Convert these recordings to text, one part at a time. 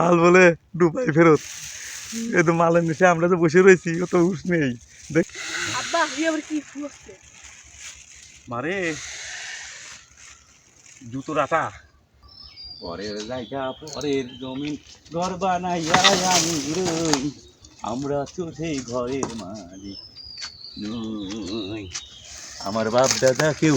হাল বলে ডুবাই ফেরত। এ তো মালের নিচে আমরা তো বসে রয়েছি অত হুশ নেই। দেখ। আব্বা তুই আবার কি হচ্ছে? মারে জুতো রাটা পরের জায়গা পরের জমিন ঘর বানাইয়া আমি রই। আমরা তো সেই ঘরের মালিক নই। আমার বাপ দাদা কেউ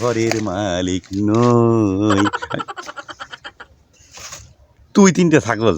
ঘরের মালিক নই। তুই তিনটে ছাগল।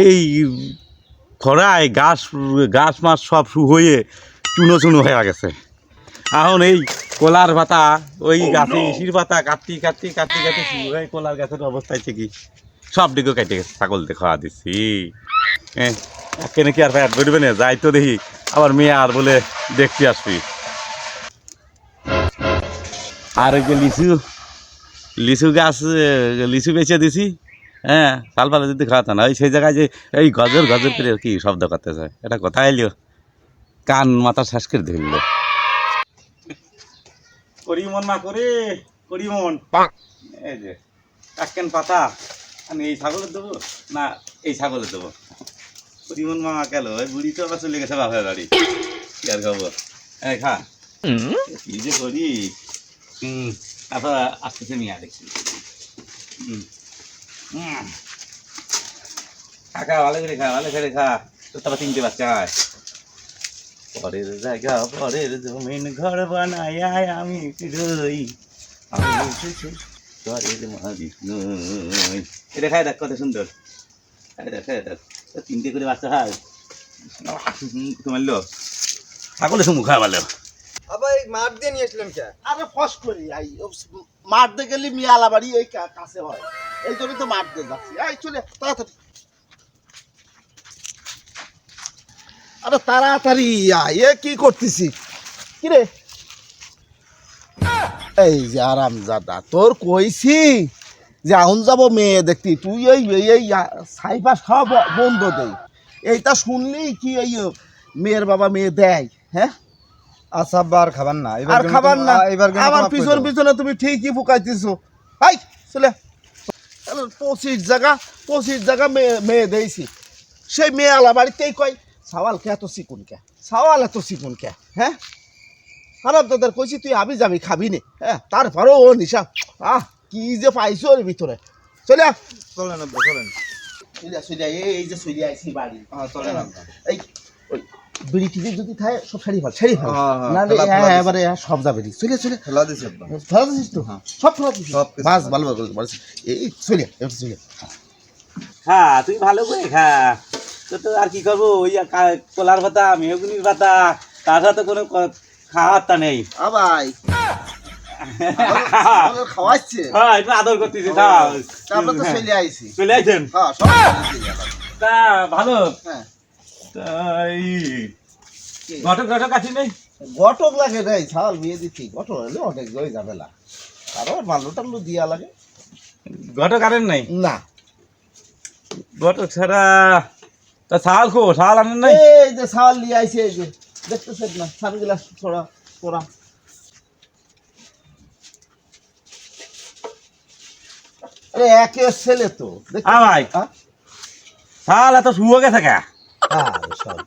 এই খরায় গাছ গাছ মাছ সব শু হয়ে চুনো চুনো হয়ে গেছে। এখন এই কলার পাতা, ওই গাছে ইসির পাতা, কাটতি কাটতি কাটতি কাটতি হয় কলার গাছের অবস্থা হচ্ছে কি? সব দিকে কেটে গেছে ছাগলতে খাওয়া দিচ্ছি হ্যাঁ কেন কি আর ফ্যাট বেরোবে না? যাই তো দেখি, আবার মেয়ে আর বলে দেখতে আসবি। আর ওই যে লিচু লিচু গাছ লিচু বেচে দিছি। হ্যাঁ সাল পালে যদি খাওয়াতো না ওই সেই জায়গায় যে এই গজর গজর করে কি শব্দ করতেছে? এটা কোথায় এলিও কান মাথা শ্বাস করে ধরলো। করিমন মা করে করিমন। এই যে কাকেন পাতা আমি এই ছাগলের দেবো? না এই ছাগলের দেবো। করিমন মা গেল ওই বুড়ি তো আবার চলে গেছে বাপের বাড়ি। কি আর খবর? এই খা। কি যে করি? হুম। তারপর আসতেছে নিয়ে দেখছি। হুম। হুম। খা ভালো করে খা, ভালো করে খা। তো তারপর তিনটে বাচ্চা পরের জায়গা, পরের জমিন ঘর বানায় আমি রই সুন্দর। তিনটে করে বাচ্চা হয়। তোমার লো ছাগলে শুমু খাওয়া ভালো। আবার এই মাঠ দিয়ে নিয়ে কে? আরে ফস করি, আই মারতে গেলে মিয়ালা বাড়ি এই কাছে হয়। এই জন্য তো মারতে যাচ্ছি। এই চলে, তাড়াতাড়ি। আরে তাড়াতাড়ি আয় এ কি করতেছি? কি রে? এই যে আরাম জাদা তোর কইছি যে আউন যাব মেয়ে দেখতি, তুই এই, এই- সাইপাস খাওয়া বন্ধ দেই এইটা শুনলি কি এই মেয়ের বাবা মেয়ে দেয় হ্যাঁ? আর খাবার না। আর খাবার না। আমার পিছন পিছনে তুমি ঠিকই ফুকাইতেছো। হাই চলে। পঁচিশ জায়গা পঁচিশ জায়গা মেয়ে মেয়ে দিয়েছি সেই মেয়ে আলা বাড়িতেই কয় সাওয়াল কে এত চিকুন কে? সাওয়াল এত চিকুন কে? হ্যাঁ? খারাপ দাদার কইছি তুই আবি যাবি খাবি নে। হ্যাঁ তারপরেও ও নিশা। আহ কি যে পাইছো ওর ভিতরে? চলে। চলেন চলেন। চলে এই যে চলে আইছি বাড়ি। হ্যাঁ চলেন এই ওই বিড়ি টিড়ি যদি থাকে সব ছাড়ি ফেল ছাড়ি ফেল হ্যাঁ, হ্যাঁ, না ফেলা- ফেলা দিছি। এবারে সব যাবে রে। চলে চলে। ফেলা দিছিস তো? হ্যাঁ। সব ফেলা দিছিস? সব বাস ভালো ভালো এই চলে এবার চলে। খা তুই ভালো করে খা। তো তো আর কি করব? ওই কলার পাতা মেহগুনির পাতা তার সাথে কোনো খাওয়ারটা নেই। আবাই খাওয়াচ্ছে। হ্যাঁ একটু আদর করতেছি তাও তো চলে আইছি। চলে আইছেন? হ্যাঁ সব তা ভালো। হ্যাঁ। তাই ঘটক ঘটক আছি নেই। ঘটক লাগে রে ছাল বিয়ে দিচ্ছি ঘটক হলে অনেক জয় ঝামেলা। কারণ মাল্লু টাল্লু দিয়া লাগে। ঘটক আনেন নাই? না। ঘটক ছাড়া তা শাল খো শাল আনেন নাই? এই যে ছাল নিয়ে আইছে এই যে। দেখতেছেন না? সানগ্লাস ছড়া পরা আরে একে ছেলে তো। ভাই। হ্যাঁ? শাল এত শুয়ে গেছে কে সব।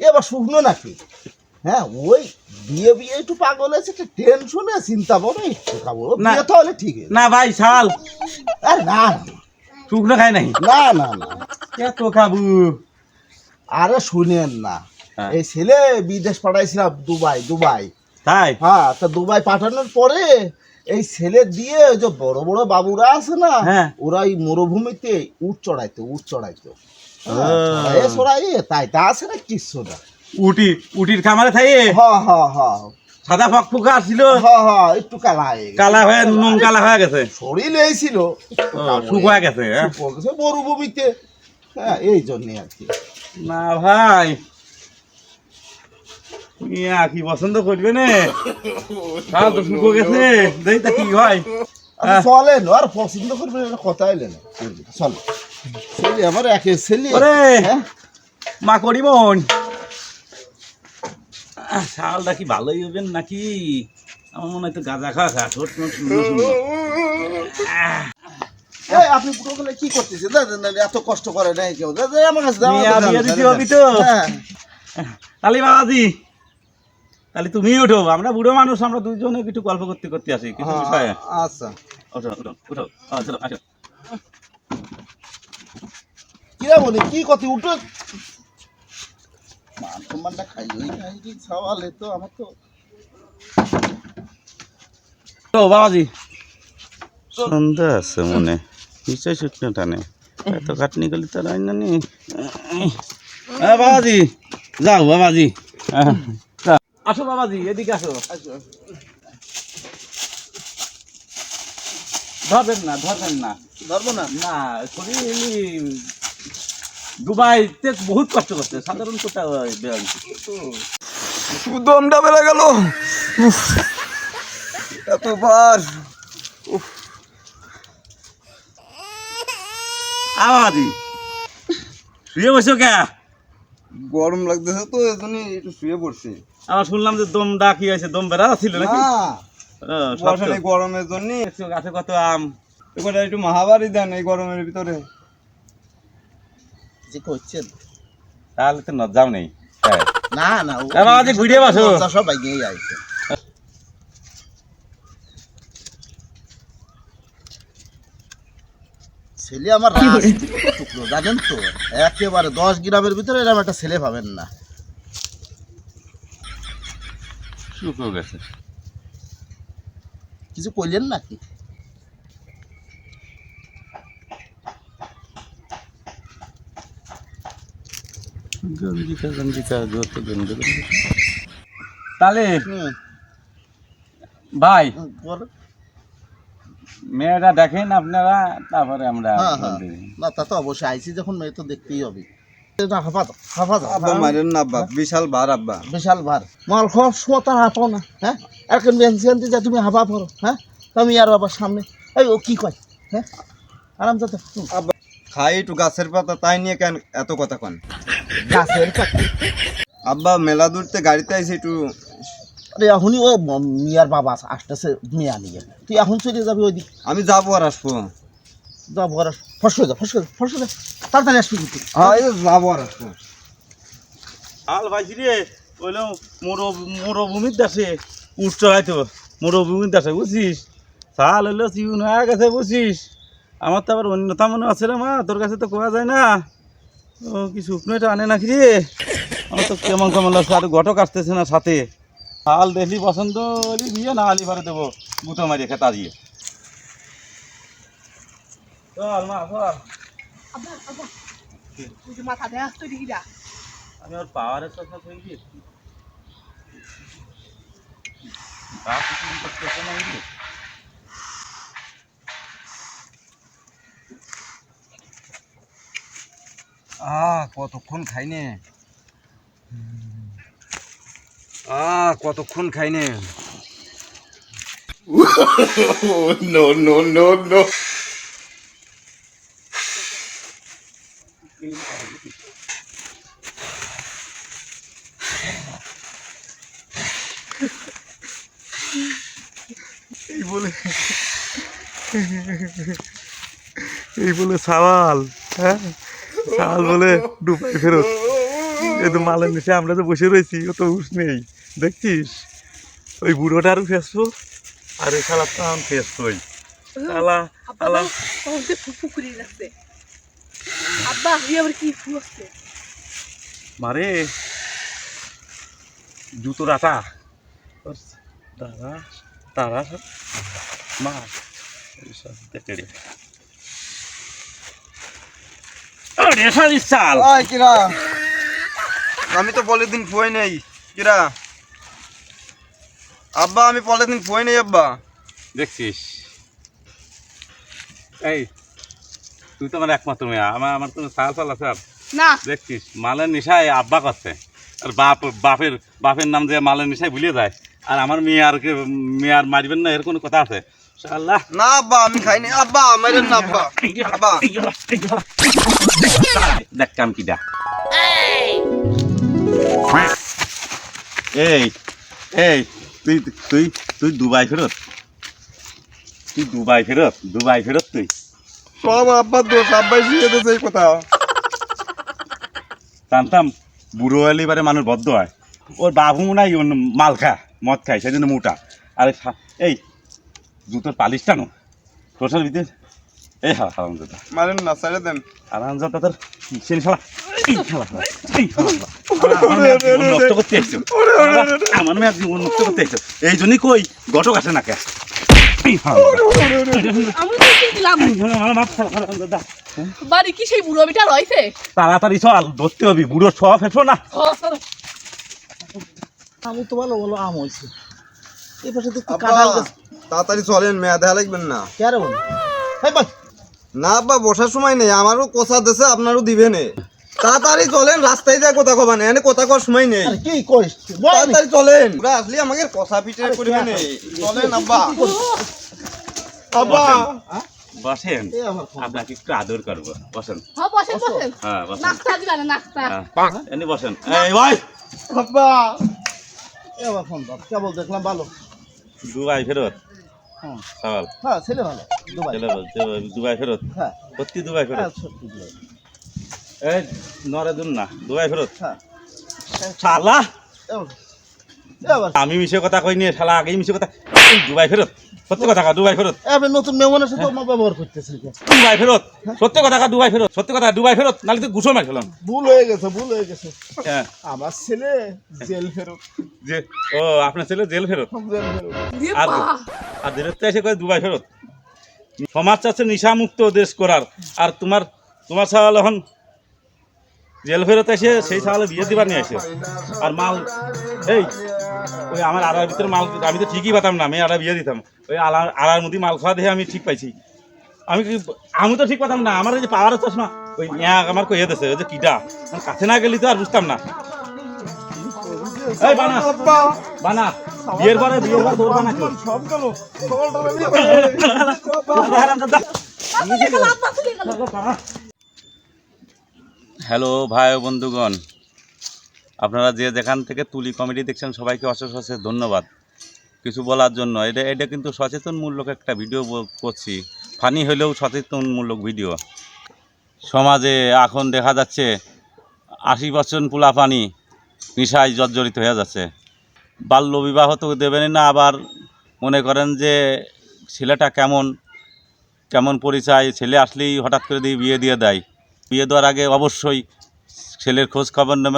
এবার শুকনো নাকি? হ্যাঁ ওই বিয়ে বিয়ে একটু পাগল আছে একটু টেনশনে চিন্তা করো একটু খাব। বিয়ে তো হলে ঠিক না ভাই শাল। আরে না শুকনো খাই নাই? না না না। এত খাবু? আরে শুনেন না হ্যাঁ। এই ছেলে বিদেশ পাঠাইছিলাম দুবাই দুবাই। তাই? হ্যাঁ তা দুবাই পাঠানোর পরে এই ছেলে দিয়ে যে বড় বড় বাবুরা আছে না হ্যাঁ। ওরা এই মরুভূমিতে উট চড়াইতো উট চড়াইতো। ও। এ সরাই তাই তা আছে না উটি উটির খামারে থাই হ হ হ। সাদা ফক ফুকা ছিল হ হ একটু কালা হয়ে কালা হয়ে নুন কালা হয়ে গেছে? শরীর শুকোয়া গেছে হ্যাঁ? শুকোয়া গেছে মরুভূমিতে। হ্যাঁ এই জন্যে আর কি। না ভাই। ইয়া কি পছন্দ করবে না? শাল তো শুকো গেছে। দেখি তা কি হয়? আচ্ছা। চলেন আর পছন্দ করবেন এটা কথা এলে না। চল। ছেলে আমার একে ছেলে। ওরে হ্যাঁ? মা করিমন আহ, শালটা কি ভালোই হবেন নাকি? আমার মনে হয় তো গাঁজা খাওয়া খা এই, আপনি পুরো গেলে কি করতেছেন? এত কষ্ট করে নাই কেউ। আমার কাছে তো? হ্যাঁ। তাহলে বাবাজি তাহলে তুমি ওঠো আমরা বুড়ো মানুষ আমরা দুজনে একটু গল্প করতে করতে আসি। কিছু বিষয়ে। আচ্ছা। ওঠো ওঠো ওঠো। আহ, আসো। কিরা বলি? কি কথা? উঠো। মান সম্মানটা খাই ওই খাই কি সওয়ালে তো আমার তো তো বাবাজি। সন্ধ্যা আছে মনে। নিশ্চয় শুকনো টানে। এত কাটনি গেলে তো রাই না নি? হ্যাঁ বাবাজি। যাও বাবাজি। হ্যাঁ, আসো বাবাজি এদিকে আসো। আচ্ছা, ধরবেন না ধরবেন না। ধরবো না? না শরীর দুবাইতে বহুত কষ্ট করছে সাধারণ কোটা দমটা বেড়ে গেল। এতবার। আবাদি শুয়ে বসো কে? গরম লাগতেছে তো এজন্যই একটু শুয়ে পড়ছি। আমার শুনলাম যে দম ডাকি আছে দম বেড়া ছিল নাকি? গরমের জন্য গাছে কত আম? এবার একটু মহাবারি দেন এই গরমের ভিতরে। করছেন তাহলে তো নেই। না না বসো। সবাই গিয়ে আইছে। ছেলে আমার টুকরো জানেন তো? একেবারে দশ গ্রামের ভিতরে এরকম একটা ছেলে পাবেন না। শুকো গেছে কিছু কইলেন নাকি? গঞ্জিকা গঞ্জিকা যত গন্ধ তাহলে হুম, ভাই মেয়েটা দেখেন আপনারা তারপরে আমরা হ্যাঁ, হ্যাঁ। না তা তো অবশ্যই আইসি যখন মেয়ে তো দেখতেই হবে। এটা হাফাত হাফাত আব্বা মারেন না আব্বা। বিশাল বার আব্বা। বিশাল ভার। মাল খাওয়ার সময় হাঁপাও না হ্যাঁ? এখন বেঞ্চিয়ান্তি যা তুমি হাঁপা পড়ো হ্যাঁ? তুমি আর বাবার সামনে এই ও কি কয় হ্যাঁ? আরাম যাতে খাই একটু গাছের পাতা তাই নিয়ে কেন এত কথা কন? গাছের আব্বা মেলা দূরতে গাড়িতে আইসি একটু। আরে এখনই ও মিয়ার বাবা আসতেছে মিয়া নিয়ে। তুই এখন চলে যাবি ওই দিক আমি যাব আর আসব। যা বড় ফসকে যা ফসকে যা ফসকে যা তাড়াতাড়ি আসবি কিন্তু। হ্যাঁ যাব আর আসব। হাল ভাইছি রে বলল মোর মরুভূমির দেশে উচ্চ হয়তো মরুভূমির দেশে বুঝছিস? সাল হইল চিউন হয়ে গেছে বুঝছিস? আমার তো আবার অন্যতা মনে আছে রে মা তোর কাছে তো কোয়া যায় না। ও কি এটা আনে নাকি রে? আমার তো কেমন কেমন লাগছে, আর ঘটক আসতেছে না সাথে। হাল দেখলি পছন্দ হলি দিয়ে না আলি পারে দেবো গুটো মারিয়ে খেতা দিয়ে। চল মা, চল। দেয়া আমি ওর পাওয়ারের কথা কই কি? বাপ না আহ কতক্ষণ খাইনে? আহ কতক্ষণ খাইনে? এই বলে এই বলে সাওয়াল হ্যাঁ? সাওয়াল বলে ডুবাই ফেরত। এ তো মালের নিচে আমরা তো বসে রয়েছি ও তো উঠ নেই। দেখছিস? ওই বুড়োটারও ফেসবো আর ওই শালা তো আমি ফেসবই শালা শালা। তখন তো ফুফু লাগছে। আব্বা আবার কি ফু আসছে? মারে ওর দাদা তারা সব মা এইসব দেখে রে আরে শালি চাল আয় কিরা। আমি তো পলিথিন ফুয়াই নেই কিরা। আব্বা আমি পলিথিন ফুয়াই নেই আব্বা। দেখছিস? এই তুই তো আমার একমাত্র মেয়ে। আমার আমার কোনো সাল সাল আছে আর? না। দেখছিস মালের নিশায় আব্বা করছে। আর বাপ বাপের বাপের নাম যে মালের নিশায় ভুলিয়ে যায় আর আমার মেয়ে আর কে মেয়ে আর মারবেন না এর কোনো কথা আছে? না আব্বা আমি খাইনি। আব্বা মারেন না আব্বা। আব্বা। দেখ কাম কি দেখ। এই এই তুই তুই তুই দুবাই ফেরত? তুই দুবাই ফেরত? দুবাই ফেরত তুই? সব আব্বার দোষ আব্বাই শিখে দিয়েছে এই কথা। জানতাম বুড়ো হলে এবারে মানুষ বদ্ধ হয়। ওর বাবু নাই অন্য মাল খায় মদ খায় সেই জন্য মোটা। আরে এই জুতোর পালিশ টানো। টোটাল ভিতরে এই হা হারাম দাদা মারেন না ছেড়ে দেন। হারাম দাদা তোর সেই শালা। আমার মেয়ের জীবন নষ্ট করতে এসছো। এই জন্যই কই গটক আসে না কে। বাড়ি কি সেই বুড়ো বিটা রয়েছে? তাড়াতাড়ি চল ধরতে হবে। বুড়ো সব ফেটো না। আমি তো ভালো ভালো আম হয়েছে। এই পাশে তো কাঁঠাল গাছ তাড়াতাড়ি চলেন মেয়া দেখা লাগবেন না। কে রে বল এই বল। না আব্বা বসার সময় নেই আমারও কোথা দেশে আপনারও দিবে নে। তাড়াতাড়ি চলেন রাস্তায় যায় কথা কবা এনে কথা কর সময় নেই। আরে কি করিস? বল আমি। তাড়াতাড়ি চলেন। ওরা আসলে আমাকে কথা পিঠে করবে নে। চলেন আব্বা। আব্বা। বসেন। আমার ফোন। আপনাকে একটু আদর করব। বসেন। হ্যাঁ বসেন বসেন। হ্যাঁ বসেন। নাস্তা দিবা না নাস্তা? হ্যাঁ, এমনি বসেন। এই ভাই আব্বা। এই আমার ফোন দাও কেবল দেখলাম ভালো। দুবাই ফেরত। হ্যাঁ সওয়াল হ্যাঁ ছেলে ভালো। দুবাই। ছেলে বলছে দুবাই ফেরত? হ্যাঁ। সত্যি দুবাই হ্যাঁ ফেরত সত্যি দুবাই। এই নরে দুন না দুবাই ফেরত? হ্যাঁ। শালা! আমি মিশে কথা কই নিয়ে শালা আগেই মিশে কথা দুবাই ফেরত? সত্যি কথা কা দুবাই ফেরত? এবার নতুন মেহমানের সাথে আমার ব্যবহার করতেছে দুবাই ফেরত? সত্যি কথা কা দুবাই ফেরত? সত্যি কথা দুবাই ফেরত? নালে তো গুছো মার ফেলাম ভুল হয়ে গেছে ভুল হয়ে গেছে। হ্যাঁ। আমার ছেলে জেল ফেরত। যে ও আপনার ছেলে জেল ফেরত? জেল ফেরত। আর আর দিনত এসে কয় দুবাই ফেরত? সমাজ চাচ্ছে নিশামুক্ত দেশ করার। আর তোমার তোমার ছাওয়াল এখন জেল ফেরত এসে সেই ছাওয়ালে বিয়ে দিবার নিয়ে আসে। আর মাল এই, ওই আমার আড়ার ভিতরে মাল আমি তো ঠিকই পাতাম না, আমি আড়া বিয়ে দিতাম। ওই আলা আড়ার মধ্যে মাল খাওয়া দেখে আমি ঠিক পাইছি। আমি আমি তো ঠিক পাতাম না, আমার যে পাওয়ার চশমা, ওই ন্যাক আমার কইয়ে দিছে, ওই যে কিটা কাছে না গেলি তো আর বুঝতাম না। বানা বানা। বিয়ের পরে বানা সব গেল হ্যালো ভাই ও বন্ধুগণ আপনারা যে যেখান থেকে তুলি কমেডি দেখছেন সবাইকে অশেষ অশেষ ধন্যবাদ। কিছু বলার জন্য এটা এটা কিন্তু সচেতনমূলক একটা ভিডিও করছি ফানি হলেও সচেতনমূলক ভিডিও। সমাজে এখন দেখা যাচ্ছে আশি পার্সেন্ট পোলাপানি নেশায় জর্জরিত হয়ে যাচ্ছে। বাল্য বিবাহ তো দেবেন না, আবার মনে করেন যে ছেলেটা কেমন কেমন পরিচয়, ছেলে আসলেই হঠাৎ করে দিয়ে বিয়ে দিয়ে দেয়। বিয়ে দেওয়ার আগে অবশ্যই ছেলের খোঁজ খবর নেবেন।